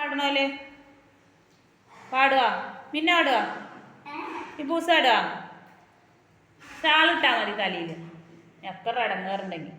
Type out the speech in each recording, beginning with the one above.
പാടണോൽ? പാടുക പിന്നെ പാടുക ഈ പൂസ ഇടുക ഷാളിട്ടാ മതി തലയിൽ എത്ര അടങ്ങാറുണ്ടെങ്കിൽ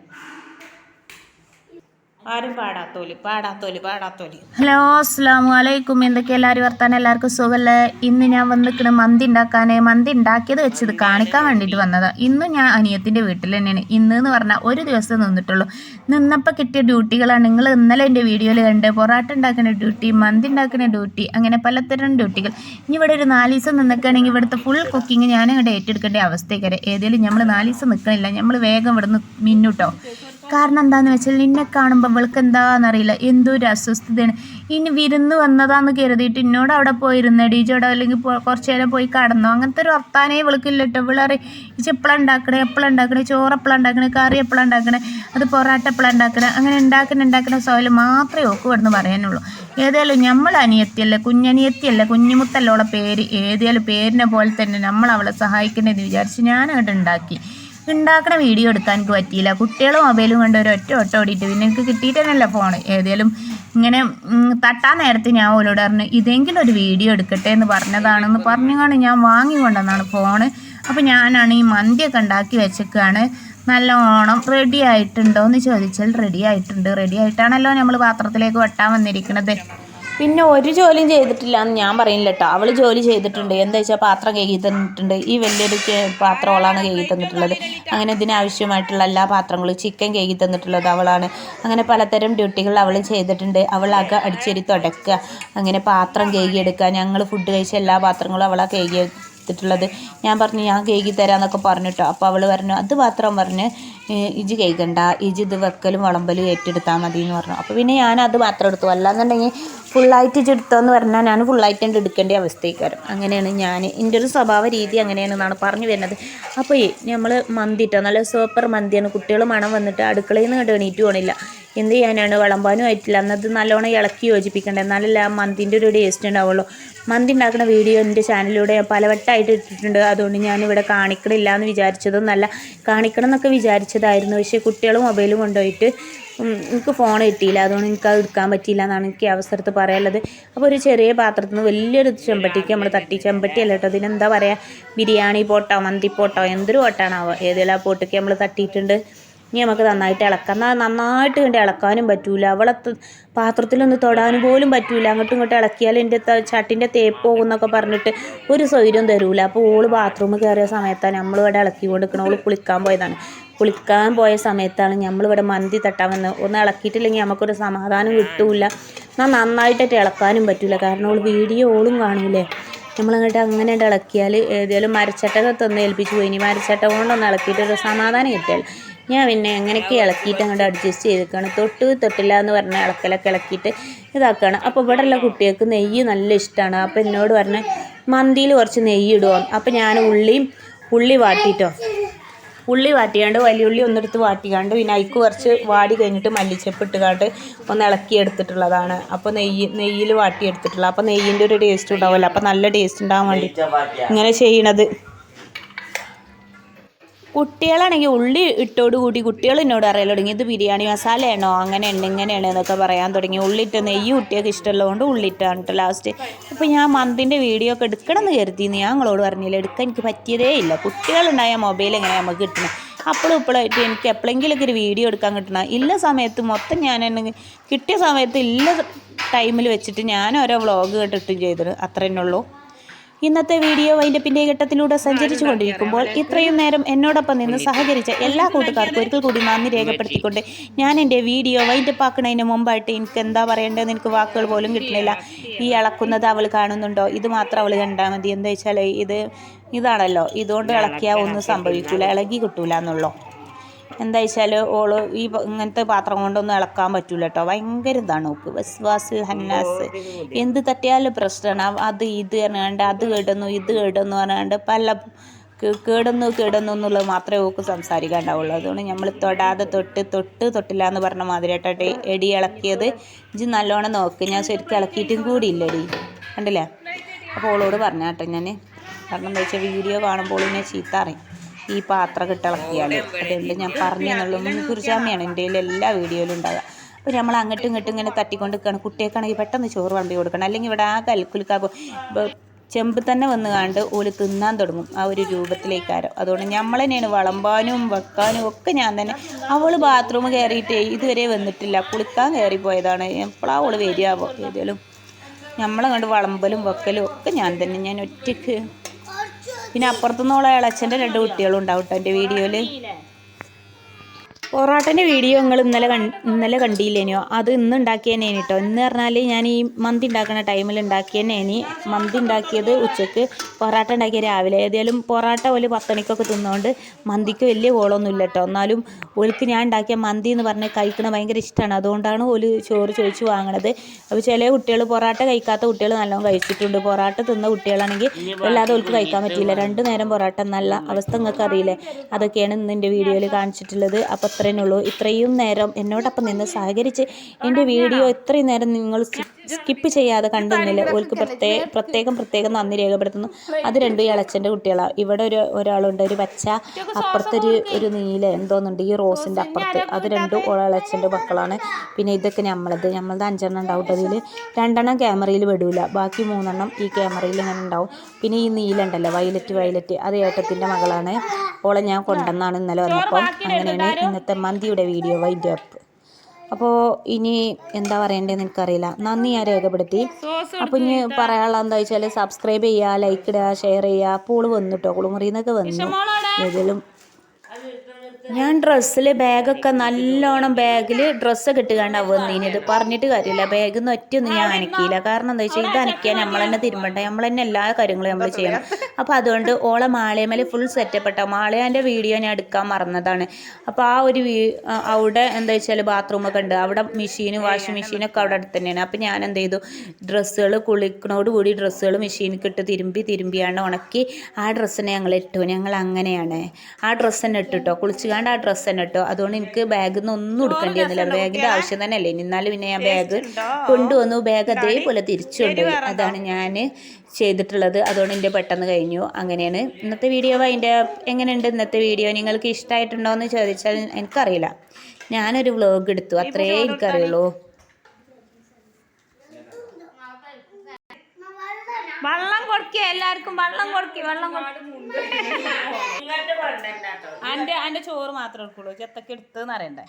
ആരും പാടാത്തോൽ പാടാത്തോൽ പാടാത്തോൽ. ഹലോ അസ്സാം വലൈക്കും എന്തൊക്കെ എല്ലാവരും വർത്താനം? എല്ലാവർക്കും സുഖമല്ലേ? ഇന്ന് ഞാൻ വന്നിക്കണ് മന്തി ഉണ്ടാക്കാനേ. മന്തി ഉണ്ടാക്കിയത് വെച്ചത് കാണിക്കാൻ വേണ്ടിയിട്ട് വന്നതാ. ഇന്ന് ഞാൻ അനിയത്തിന്റെ വീട്ടിൽ തന്നെയാണ്. ഇന്ന് എന്ന് പറഞ്ഞാൽ ഒരു ദിവസം നിന്നിട്ടുള്ളൂ. നിന്നപ്പോൾ കിട്ടിയ ഡ്യൂട്ടികളാണ്. നിങ്ങൾ ഇന്നലെ എന്റെ വീഡിയോയിൽ കണ്ട് പൊറാട്ട ഉണ്ടാക്കുന്ന ഡ്യൂട്ടി മന്തി ഉണ്ടാക്കുന്ന ഡ്യൂട്ടി അങ്ങനെ പലതരം ഡ്യൂട്ടികൾ. ഇനി ഇവിടെ ഒരു നാല് ദിവസം നിൽക്കുകയാണെങ്കിൽ ഇവിടുത്തെ ഫുൾ കുക്കിംഗ് ഞാൻ അങ്ങോട്ട് ഏറ്റെടുക്കേണ്ട അവസ്ഥയ്ക്കാരെ ഏതെങ്കിലും നമ്മൾ നാല് ദിവസം നിൽക്കണില്ല നമ്മൾ വേഗം ഇവിടുന്ന് മിന്നുട്ടോ. കാരണം എന്താന്ന് വെച്ചാൽ നിന്നെ കാണുമ്പോൾ അവൾക്ക് എന്താണെന്നറിയില്ല എന്തോ ഒരു അസ്വസ്ഥതയാണ്. ഇനി വിരുന്ന് വന്നതാന്ന് കരുതിയിട്ട് എന്നോട് അവിടെ പോയിരുന്ന ഡീജോടെ അല്ലെങ്കിൽ കുറച്ച് നേരം പോയി കടന്നു? അങ്ങനത്തെ ഒരു വർത്താനേ ഇവൾക്കില്ല കേട്ടോ ഇവളറി ഇച്ച് എപ്പോഴാണ് ഉണ്ടാക്കണേ എപ്പോഴാണ് ഉണ്ടാക്കണേ ചോറ് എപ്പോഴാണ് ഉണ്ടാക്കണേ കറി എപ്പോഴാണ് ഉണ്ടാക്കണേ അത് പൊറാട്ട എപ്പോഴാണ് ഉണ്ടാക്കണേ അങ്ങനെ ഉണ്ടാക്കണ ഉണ്ടാക്കണ സോയിൽ മാത്രമേ ഓക്ക് ഇവിടുന്ന് പറയാനുള്ളൂ. ഏതായാലും നമ്മൾ അനിയത്തിയല്ലേ കുഞ്ഞനിയത്തിയല്ലേ കുഞ്ഞുമുത്തല്ലോളെ പേര് ഏതായാലും പേരിനെ പോലെ തന്നെ നമ്മൾ അവളെ സഹായിക്കണമെന്ന് വിചാരിച്ച് ഞാൻ അങ്ങോട്ട് ഉണ്ടാക്കി ഉണ്ടാക്കണ വീഡിയോ എടുക്കാൻ എനിക്ക് പറ്റിയില്ല. കുട്ടികളും മൊബൈലും കൊണ്ട് ഒരു ഒറ്റ ഒട്ട ഓടിയിട്ട് പിന്നെ എനിക്ക് കിട്ടിയിട്ട് തന്നെയല്ല ഫോൺ ഏതേലും ഇങ്ങനെ തട്ടാൻ നേരത്തെ ഞാൻ ഓലോട് പറഞ്ഞു ഇതെങ്കിലും ഒരു വീഡിയോ എടുക്കട്ടെ എന്ന് പറഞ്ഞതാണെന്ന് പറഞ്ഞുകൊണ്ട് ഞാൻ വാങ്ങിക്കൊണ്ടെന്നാണ് ഫോണ്. അപ്പോൾ ഞാനാണ് ഈ മന്തിയൊക്കെ ഉണ്ടാക്കി വെച്ചേക്കാണ്. നല്ലോണം റെഡി ആയിട്ടുണ്ടോ എന്ന് ചോദിച്ചാൽ റെഡി ആയിട്ടുണ്ട്. റെഡി ആയിട്ടാണല്ലോ നമ്മൾ പാത്രത്തിലേക്ക് വെട്ടാൻ വന്നിരിക്കുന്നത് പിന്നെ ഒരു ജോലിയും ചെയ്തിട്ടില്ല എന്ന് ഞാൻ പറയുന്നില്ല കേട്ടോ അവൾ ജോലി ചെയ്തിട്ടുണ്ട്. എന്താ വെച്ചാൽ പാത്രം കഴുകി തന്നിട്ടുണ്ട്. ഈ വലിയൊരു കെ- പാത്രം അവളാണ് കഴുകി തന്നിട്ടുള്ളത്. അങ്ങനെ ഇതിനാവശ്യമായിട്ടുള്ള എല്ലാ പാത്രങ്ങളും ചിക്കൻ കഴുകി തന്നിട്ടുള്ളത് അവളാണ്. അങ്ങനെ പലതരം ഡ്യൂട്ടികൾ അവൾ ചെയ്തിട്ടുണ്ട്. അവൾ അക അടിച്ചേരി തുടക്കുക. അങ്ങനെ പാത്രം കഴുകിയെടുക്കുക ഞങ്ങൾ ഫുഡ് കഴിച്ച എല്ലാ പാത്രങ്ങളും അവളാ കഴുകി എടുത്തിട്ടുള്ളത്. ഞാൻ പറഞ്ഞു ഞാൻ കേക്ക് തരാമെന്നൊക്കെ പറഞ്ഞിട്ടോ. അപ്പോൾ അവൾ പറഞ്ഞു അത് മാത്രം പറഞ്ഞ് "ഏ, ഇജ് കേൾക്കണ്ട ഇജ് ഇത് വെക്കലും വിളമ്പലും ഏറ്റെടുത്താൽ മതി എന്ന് പറഞ്ഞു. അപ്പോൾ പിന്നെ ഞാൻ അത് മാത്രം എടുത്തു. അല്ലാന്നുണ്ടെങ്കിൽ ഫുള്ളായിട്ട് എടുത്തോന്ന് പറഞ്ഞാൽ ഞാൻ ഫുള്ളായിട്ട് തന്നെ എടുക്കേണ്ട അവസ്ഥയ്ക്കാരം. അങ്ങനെയാണ് ഞാൻ എന്റെ ഒരു സ്വഭാവ രീതി അങ്ങനെയാണെന്നാണ് പറഞ്ഞു വരുന്നത്. അപ്പോൾ ഈ നമ്മൾ മന്തിട്ടോ നല്ല സൂപ്പർ മന്തിയാണ്. കുട്ടികൾ മണം വന്നിട്ട് അടുക്കളയിൽ നിന്ന് കണ്ട് എണീറ്റ് പോകണില്ല എന്ത് ചെയ്യാനാണ്? വിളമ്പാനും ആയിട്ടില്ല. എന്നത് നല്ലോണം ഇളക്കി യോജിപ്പിക്കേണ്ടത് എന്നാലല്ല മന്തിന്റെ ഒരു ടേസ്റ്റ് ഉണ്ടാവുള്ളൂ. മന്തി ഉണ്ടാക്കുന്ന വീഡിയോ എന്റെ ചാനലിലൂടെ പലവട്ടമായിട്ട് ഇട്ടിട്ടുണ്ട്. അതുകൊണ്ട് ഞാനിവിടെ കാണിക്കണില്ല എന്ന് വിചാരിച്ചതൊന്നല്ല. കാണിക്കണം എന്നൊക്കെ വിചാരിച്ചതായിരുന്നു. പക്ഷേ കുട്ടികൾ മൊബൈൽ കൊണ്ടുപോയിട്ട് എനിക്ക് ഫോൺ കിട്ടിയില്ല. അതുകൊണ്ട് എനിക്ക് അത് എടുക്കാൻ പറ്റിയില്ല എന്നാണ് എനിക്ക് അവസരത്ത് പറയാനുള്ളത്. അപ്പോൾ ഒരു ചെറിയ പാത്രത്തിൽ നിന്ന് വലിയൊരു ചെമ്പട്ടിക്ക് നമ്മൾ തട്ടി ചെമ്പട്ടി അല്ല കേട്ടോ. ഇതിനെന്താ പറയുക ബിരിയാണി പോട്ടോ മന്തി പോട്ടോ എന്തൊരു പോട്ടാണാവോ? ഏതെല്ലാം പോട്ടൊക്കെ നമ്മൾ തട്ടിയിട്ടുണ്ട്. ഇനി നമുക്ക് നന്നായിട്ട് ഇളക്കാം. എന്നാൽ നന്നായിട്ട് കണ്ട് ഇളക്കാനും പറ്റൂല. അവളെ പാത്രത്തിലൊന്ന് തൊടാനും പോലും പറ്റൂല. അങ്ങോട്ടും ഇങ്ങോട്ടും ഇളക്കിയാൽ എന്റെ ചട്ടിന്റെ തേപ്പ് പോകുന്നൊക്കെ പറഞ്ഞിട്ട് ഒരു സൗകര്യം തരൂല. അപ്പോൾ ഓൾ ബാത്റൂമിൽ കയറിയ സമയത്താണ് നമ്മളിവിടെ ഇളക്കി കൊടുക്കണം ഓൾ കുളിക്കാൻ പോയതാണ്. കുളിക്കാൻ പോയ സമയത്താണ് നമ്മളിവിടെ മന്തി തട്ടാൻ വന്നത്. ഒന്ന് ഇളക്കിയിട്ടില്ലെങ്കിൽ നമുക്കൊരു സമാധാനം കിട്ടൂല. എന്നാൽ നന്നായിട്ടായിട്ട് ഇളക്കാനും പറ്റൂല. കാരണം ഓൾ വീഡിയോ ഓളും കാണൂലേ. നമ്മളങ്ങോട്ട് അങ്ങനെ ഇളക്കിയാൽ ഏതെങ്കിലും മരച്ചട്ട തന്ന് ഏൽപ്പിച്ച് പോയി. ഇനി മരച്ചട്ട കൊണ്ടൊന്ന് ഇളക്കിയിട്ട് ഒരു സമാധാനം കിട്ടിയാൽ ഞാൻ പിന്നെ എങ്ങനെയൊക്കെ ഇളക്കിയിട്ട് അങ്ങോട്ട് അഡ്ജസ്റ്റ് ചെയ്തേക്കാണ്. തൊട്ട് തൊട്ടില്ല എന്ന് പറഞ്ഞ ഇളക്കലൊക്കെ ഇളക്കിയിട്ട് ഇതാക്കുകയാണ് അപ്പോൾ ഇവിടെ ഉള്ള കുട്ടികൾക്ക് നെയ്യ് നല്ല ഇഷ്ടമാണ് അപ്പോൾ എന്നോട് പറഞ്ഞ് മന്തിയിൽ കുറച്ച് നെയ്യ് ഇടുമോ അപ്പോൾ ഞാൻ ഉള്ളിയും ഉള്ളി വാട്ടിയിട്ടോ ഉള്ളി വാട്ടിയാണ്ട് വലിയ ഉള്ളി ഒന്നെടുത്ത് വാട്ടിക്കാണ്ട് പിന്നെ അതിക്ക് കുറച്ച് വാടി കഴിഞ്ഞിട്ട് മല്ലിച്ചപ്പ് ഇട്ടുകാണ്ട് ഒന്ന് ഇളക്കി എടുത്തിട്ടുള്ളതാണ്. അപ്പോൾ നെയ്യ് നെയ്യിൽ വാട്ടി എടുത്തിട്ടുള്ള അപ്പോൾ നെയ്യിന്റെ ഒരു ടേസ്റ്റ് ഉണ്ടാവുമല്ലോ. അപ്പോൾ നല്ല ടേസ്റ്റ് ഉണ്ടാകാൻ വേണ്ടി ഇങ്ങനെ ചെയ്യണത്. കുട്ടികളാണെങ്കിൽ ഉള്ളി ഇട്ടോടുകൂടി കുട്ടികൾ എന്നോട് അറിയാൻ തുടങ്ങി ഇത് ബിരിയാണി മസാലയാണോ അങ്ങനെയാണ് ഇങ്ങനെയാണ് എന്നൊക്കെ പറയാൻ തുടങ്ങി. ഉള്ളിട്ട് നെയ്യ് കുട്ടിയൊക്കെ ഇഷ്ടമുള്ളതുകൊണ്ട് ഉള്ളിട്ടാണ് കേട്ടോ ലാസ്റ്റ് അപ്പോൾ ഞാൻ മന്തിന്റെ വീഡിയോ ഒക്കെ എടുക്കണം എന്ന് കരുതി ഞാൻ നിങ്ങളോട് പറഞ്ഞില്ല എടുക്കാൻ എനിക്ക് പറ്റിയതേ ഇല്ല. കുട്ടികളുണ്ടായ മൊബൈൽ എങ്ങനെ നമുക്ക് കിട്ടണം? അപ്പോഴും ഇപ്പോഴായിട്ട് എനിക്ക് എപ്പോഴെങ്കിലൊക്കെ ഒരു വീഡിയോ എടുക്കാൻ കിട്ടണം. ഇല്ല സമയത്ത് മൊത്തം ഞാൻ എന്നെ കിട്ടിയ സമയത്ത് ഇല്ല ടൈമിൽ വെച്ചിട്ട് ഞാൻ ഓരോ വ്ളോഗ് കേട്ടിട്ടും ചെയ്തത് അത്ര ഉള്ളൂ. ഇന്നത്തെ വീഡിയോ വൈൻഡപ്പിന്റെ ഘട്ടത്തിലൂടെ സഞ്ചരിച്ചു കൊണ്ടിരിക്കുമ്പോൾ ഇത്രയും നേരം എന്നോടൊപ്പം നിന്ന് സഹകരിച്ച എല്ലാ കൂട്ടുകാർക്കും ഒരിക്കൽ കൂടി നന്ദി രേഖപ്പെടുത്തിക്കൊണ്ട് ഞാൻ എന്റെ വീഡിയോ വൈൻഡപ്പ് ആക്കുന്നതിന് മുമ്പായിട്ട് എനിക്ക് എന്താ പറയേണ്ടതെന്ന് എനിക്ക് വാക്കുകൾ പോലും കിട്ടുന്നില്ല. ഈ ഇളക്കുന്നത് അവൾ കാണുന്നുണ്ടോ? ഇത് മാത്രം അവൾ കണ്ടാൽ മതി. എന്താ വെച്ചാൽ ഇത് ഇതാണല്ലോ. ഇതുകൊണ്ട് ഇളക്കിയാൽ ഒന്നും സംഭവിക്കില്ല ഇളകി കിട്ടൂല എന്നുള്ളൂ? എന്താ വെച്ചാൽ ഓൾ ഈ ഇങ്ങനത്തെ പാത്രം കൊണ്ടൊന്നും ഇളക്കാൻ പറ്റൂല കേട്ടോ ഭയങ്കര ഇതാണ് നോക്ക് വസ്വാസിൽ ഹന്നാസ്. എന്ത് തട്ടിയാലും പ്രശ്നമാണ് അത് ഇത് പറഞ്ഞാണ്ട് അത് കേടുന്നു ഇത് കേടുന്നു പറഞ്ഞാണ്ട് പല കേടുന്നു കേടുന്നു എന്നുള്ളത് മാത്രമേ ഓക്ക് സംസാരിക്കാണ്ടാവുള്ളൂ. അതുകൊണ്ട് നമ്മൾ തൊടാതെ തൊട്ട് തൊട്ട് തൊട്ടില്ല എന്ന് പറഞ്ഞ മാതിരിയായിട്ടെ എടി ഇളക്കിയത് ഇഞ്ചി നല്ലോണം നോക്ക്. ഞാൻ ശരിക്കും ഇളക്കിയിട്ടും കൂടി ഇല്ലടി കണ്ടില്ലേ? അപ്പോൾ ഓളോട് പറഞ്ഞാട്ടെ ഞാൻ കാരണം എന്താ വെച്ചാൽ വീഡിയോ കാണുമ്പോൾ ഇങ്ങനെ ചീത്ത അറിയും ഈ പാത്രം ഇളക്കിയാൽ അതുകൊണ്ട് ഞാൻ പറഞ്ഞു എന്നുള്ളൂ മുൻകുറിച്ചാമയാണ് എന്റെ എല്ലാ വീഡിയോയിലും ഉണ്ടാകുക അപ്പോൾ നമ്മൾ അങ്ങോട്ടും ഇങ്ങോട്ടും ഇങ്ങനെ തട്ടിക്കൊണ്ട് നിൽക്കുകയാണ് കുട്ടികൾക്കാണെങ്കിൽ പെട്ടെന്ന് ചോറ് വണ്ടി കൊടുക്കണം. അല്ലെങ്കിൽ ഇവിടെ ആ കൽക്കുലിക്കാക്കും ചെമ്പ് തന്നെ വന്ന് കണ്ട് ഓൽ തിന്നാൻ തുടങ്ങും. ആ ഒരു രൂപത്തിലേക്കാരോ. അതുകൊണ്ട് നമ്മൾ തന്നെയാണ് വളമ്പാനും വെക്കാനും ഒക്കെ ഞാൻ തന്നെ. അവൾ ബാത്റൂം കയറിയിട്ടേ ഇതുവരെ വന്നിട്ടില്ല. കുളിക്കാൻ കയറി പോയതാണ്. എപ്പോഴാണ് അവൾ വരികയാവോ ഏതായാലും നമ്മളെ കണ്ട് വളമ്പലും വെക്കലും ഒക്കെ ഞാൻ തന്നെ. ഞാൻ ഒറ്റയ്ക്ക് പിന്നെ അപ്പുറത്തുനിന്നുള്ള ഇളച്ചന്റെ രണ്ട് കുട്ടികളും ഉണ്ടാവും കേട്ടോ എന്റെ വീഡിയോയിൽ പൊറോട്ടന്റെ വീഡിയോ നിങ്ങൾ ഇന്നലെ കൺ ഇന്നലെ കണ്ടില്ലേനോ? അത് ഇന്ന് ഉണ്ടാക്കിയതന്നെയാണ് കേട്ടോ ഇന്ന് പറഞ്ഞാൽ ഞാൻ ഈ മന്തി ഉണ്ടാക്കുന്ന ടൈമിൽ ഉണ്ടാക്കിയതന്നെയാണ് മന്തി ഉണ്ടാക്കിയത് ഉച്ചയ്ക്ക് പൊറോട്ട ഉണ്ടാക്കിയ രാവിലെ. ഏതായാലും പൊറോട്ട ഒരു പത്തണിക്കൊക്കെ തിന്നുകൊണ്ട് മന്തിക്ക് വലിയ കോളൊന്നുമില്ല കേട്ടോ എന്നാലും ഓൽക്ക് ഞാൻ ഉണ്ടാക്കിയ മന്തി എന്ന് പറഞ്ഞ് കഴിക്കണ ഭയങ്കര ഇഷ്ടമാണ് അതുകൊണ്ടാണ് ഓൽ ചോറ് ചോദിച്ച് വാങ്ങണത്. അപ്പോൾ ചില കുട്ടികൾ പൊറോട്ട കഴിക്കാത്ത കുട്ടികൾ നല്ലോണം കഴിച്ചിട്ടുണ്ട്. പൊറോട്ട തിന്ന കുട്ടികളാണെങ്കിൽ അല്ലാതെ ഓൽക്ക് കഴിക്കാൻ പറ്റില്ല. രണ്ട് നേരം പൊറോട്ട നല്ല അവസ്ഥ നിങ്ങൾക്ക് അറിയില്ലേ? അതൊക്കെയാണ് ഇന്ന് എന്റെ വീഡിയോയിൽ കാണിച്ചിട്ടുള്ളത്. അപ്പോൾ അത്രയേ ഉള്ളൂ ഇത്രയും നേരം എന്നോടൊപ്പം നിന്ന് സഹകരിച്ച് എന്റെ വീഡിയോ ഇത്രയും നേരം നിങ്ങൾ സ്കിപ്പ് ചെയ്യാതെ കണ്ടിരുന്നില്ല ഓൽക്ക് പ്രത്യേക പ്രത്യേകം പ്രത്യേകം നന്ദി രേഖപ്പെടുത്തുന്നു. അത് രണ്ടും ഇളച്ചന്റെ കുട്ടികളാണ് ഇവിടെ ഒരു ഒരാളുണ്ട് ഒരു പച്ച അപ്പുറത്തൊരു ഒരു നീല എന്തോന്നുണ്ട് ഈ റോസിന്റെ അപ്പുറത്ത്. അത് രണ്ടും ഇളച്ചന്റെ മക്കളാണ്. പിന്നെ ഇതൊക്കെ നമ്മളത് നമ്മളത് അഞ്ചെണ്ണം ഉണ്ടാവും അതിൽ രണ്ടെണ്ണം ക്യാമറയിൽ വിടൂല. ബാക്കി മൂന്നെണ്ണം ഈ ക്യാമറയിൽ ഇങ്ങനെ ഉണ്ടാവും. പിന്നെ ഈ നീല ഉണ്ടല്ലോ വയലറ്റ് വയലറ്റ്. അത് ഏട്ടത്തിന്റെ മകളാണ്. ഓളെ ഞാൻ കൊണ്ടുവന്നാണ് ഇന്നലെ വന്നപ്പോൾ അങ്ങനെയാണ് ഇന്നത്തെ മന്തിയുടെ വീഡിയോ വൈൻഡ് അപ്പ്. അപ്പോൾ ഇനി എന്താ പറയേണ്ടതെന്ന് എനിക്കറിയില്ല. നന്ദി ഞാൻ രേഖപ്പെടുത്തി. അപ്പോൾ ഇനി പറയാനുള്ള എന്താ വെച്ചാൽ സബ്സ്ക്രൈബ് ചെയ്യുക ലൈക്ക് ഇടുക ഷെയർ ചെയ്യുക. അപ്പോൾ വന്നു കേട്ടോ കുളിമുറിയിൽ നിന്നൊക്കെ വന്നു. ഏതെങ്കിലും ഞാൻ ഡ്രസ്സിൽ ബാഗൊക്കെ നല്ലോണം ബാഗിൽ ഡ്രസ്സൊക്കെ കിട്ടുകണ്ടാ വന്നിനിത് പറഞ്ഞിട്ട് കാര്യമില്ല. ബാഗ് നിന്ന് ഒറ്റയൊന്നും ഞാൻ അനക്കിയില്ല. കാരണം എന്താ വെച്ചാൽ ഇത് അനക്കിയാൽ നമ്മൾ തന്നെ തിരുമ്പണ്ട. നമ്മൾ തന്നെ എല്ലാ കാര്യങ്ങളും നമ്മൾ ചെയ്യണം. അപ്പോൾ അതുകൊണ്ട് ഓളെ മാളയമേൽ ഫുൾ സെറ്റപ്പെട്ട മാളയാന്റെ വീഡിയോ ഞാൻ എടുക്കാൻ മറന്നതാണ്. അപ്പോൾ ആ ഒരു അവിടെ എന്താ വെച്ചാൽ ബാത്റൂമൊക്കെ ഉണ്ട്. അവിടെ മെഷീനും വാഷിംഗ് മെഷീനൊക്കെ അവിടെ അടുത്ത് തന്നെയാണ് അപ്പോൾ ഞാൻ എന്ത് ചെയ്തു? ഡ്രസ്സുകൾ കുളിക്കണോട് കൂടി ഡ്രസ്സുകൾ മെഷീനിൽ ഇട്ട് തിരുമ്പി തിരുമ്പിയാണ്ട് ഉണക്കി ആ ഡ്രസ്സിനെ ഞങ്ങൾ ഇട്ടു. ഞങ്ങൾ അങ്ങനെയാണ് ആ ഡ്രസ്സ് തന്നെ ഇട്ടിട്ടോ. കുളിച്ചുകാണ്ട് ആ ഡ്രസ്സ് തന്നെ ഇട്ടോ. അതുകൊണ്ട് എനിക്ക് ബാഗിൽ നിന്ന് ഒന്നും എടുക്കേണ്ടി വന്നില്ല. ബാഗിന്റെ ആവശ്യം തന്നെ അല്ലേ എന്നാലും പിന്നെ ഞാൻ ബാഗ് കൊണ്ടുവന്നു. ബാഗ് അതേപോലെ തിരിച്ചു കൊണ്ടുപോയി അതാണ് ഞാൻ ചെയ്തിട്ടുള്ളത്. അതുകൊണ്ട് എന്റെ പെട്ടെന്ന് കഴിഞ്ഞു. അങ്ങനെയാണ്. ഇന്നത്തെ വീഡിയോ അതിന്റെ എങ്ങനെയുണ്ട്? ഇന്നത്തെ വീഡിയോ നിങ്ങൾക്ക് ഇഷ്ടമായിട്ടുണ്ടോ എന്ന് ചോദിച്ചാൽ എനിക്കറിയില്ല. ഞാനൊരു വ്ലോഗ് എടുത്തു. അത്രേ എനിക്കറിയുള്ളൂ. വെള്ളം കൊടുക്കുക എല്ലാവർക്കും വെള്ളം കൊടുക്കുക വെള്ളം അന്റെ അന്റെ ചോറ് മാത്രമേ എടുക്കുള്ളൂ ചെത്തൊക്കെ എടുത്തെന്ന് അറിയണ്ടേ?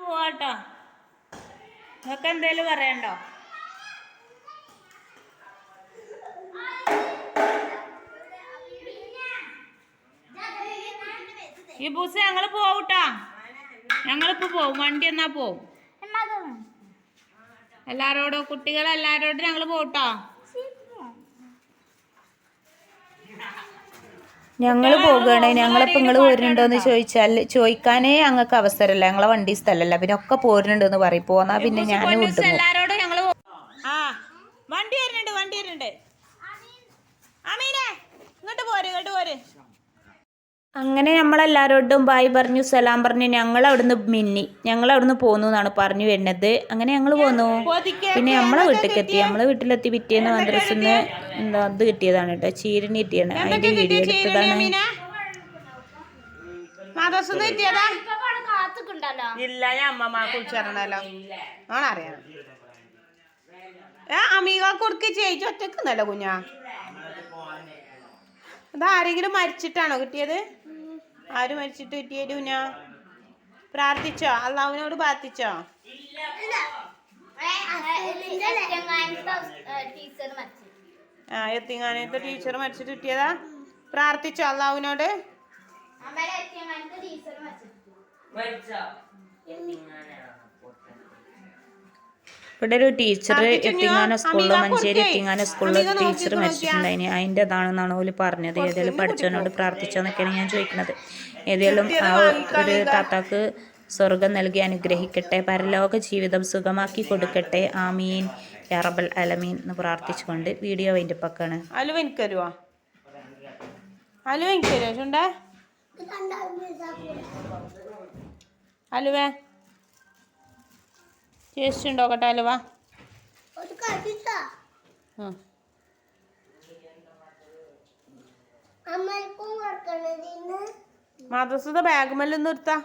പോവാട്ടോ. നിങ്ങൾക്ക് എന്തേലും പറയണ്ടോ? ഈ ബൂസ് ഞങ്ങൾ പോവൂട്ടാ. ഞങ്ങളിപ്പോ പോവും. വണ്ടി എന്നാ പോവും? എല്ലാരോടും കുട്ടികളെല്ലാരോടും ഞങ്ങൾ പോട്ടോ? ഞങ്ങൾ പോകുകയാണ് ഞങ്ങളിപ്പോൾ നിങ്ങൾ പോരുന്നുണ്ടോയെന്ന് ചോദിച്ചാൽ ചോദിക്കാനേ ഞങ്ങൾക്ക് അവസരമല്ല. ഞങ്ങളെ വണ്ടി സ്ഥലല്ല പിന്നെ ഒക്കെ പോരുന്നുണ്ടെന്ന് പറയും. പോന്നാ പിന്നെ ഞാൻ എല്ലാരോടും ഞങ്ങൾ ആ വണ്ടി വരുന്നുണ്ട് വണ്ടി വരുന്നുണ്ട്. അമീനെ ഇങ്ങോട്ട് പോര് ഇങ്ങോട്ട് പോര്. അങ്ങനെ നമ്മളെല്ലാവരോടും ബായ് പറഞ്ഞു സലാം പറഞ്ഞു ഞങ്ങൾ അവിടുന്ന് മിന്നി. ഞങ്ങൾ അവിടുന്ന് പോന്നു എന്നാണ് പറഞ്ഞു വരുന്നത്. അങ്ങനെ ഞങ്ങൾ പോന്നു. പിന്നെ നമ്മളെ വീട്ടിലേക്ക് എത്തി നമ്മളെ വീട്ടിലെത്തി പിറ്റേന്ന് മദ്രസിന്ന് എന്താ അത് കിട്ടിയതാണ് കേട്ടോ. ചീരണി കിട്ടിയാണ്. അതിന്റെ വീഡിയോ എടുത്തതാണ്. ഇല്ല ഞാൻ ഏ അമീക കൊടുക്ക് ചേച്ചി ഒറ്റക്കുന്നല്ലോ കുഞ്ഞാ? ഇത് ആരെങ്കിലും മരിച്ചിട്ടാണോ കിട്ടിയത്? ആര് മരിച്ചിട്ട് കിട്ടിയത് കുഞ്ഞാ പ്രാർത്ഥിച്ചോ? അള്ളാഹുവിനോട് പ്രാർത്ഥിച്ചോ? ആ എത്തിങ്ങാനത്തെ ടീച്ചർ മരിച്ചിട്ട് കിട്ടിയതാ? പ്രാർത്ഥിച്ചോ അള്ളാഹുവിനോട്? ഇവിടെ ഒരു ടീച്ചർ എത്തിങ്ങാന സ്കൂളിലോ മഞ്ചേരി എത്തിങ്ങാന സ്കൂളിലോ ടീച്ചർ മരിച്ചിട്ടുണ്ടായിന്. അതിന്റെ അതാണെന്നാണ് ഓൽ പറഞ്ഞത്. ഏതെങ്കിലും പഠിച്ചവനോട് പ്രാർത്ഥിച്ചോന്നൊക്കെയാണ് ഞാൻ ചോദിക്കുന്നത്. ഏതെങ്കിലും ആ ഒരു താത്താക്ക് സ്വർഗം നൽകി അനുഗ്രഹിക്കട്ടെ പരലോക ജീവിതം സുഖമാക്കി കൊടുക്കട്ടെ. ആമീൻ. യാറബൽ അലമീൻ എന്ന് പ്രാർത്ഥിച്ചുകൊണ്ട് വീഡിയോ അതിന്റെ പക്കാണ് അലു എനിക്ക് തരുവോ അലുവ എനിക്ക് തരുവോ ചുണ്ടേ അലുവേ. ടേസ്റ്റ് ഉണ്ടോ കേട്ടോ അലുവ? ഉം. മദ്രസത്തെ ബാഗ് മെല്ലൊന്നും നിർത്താ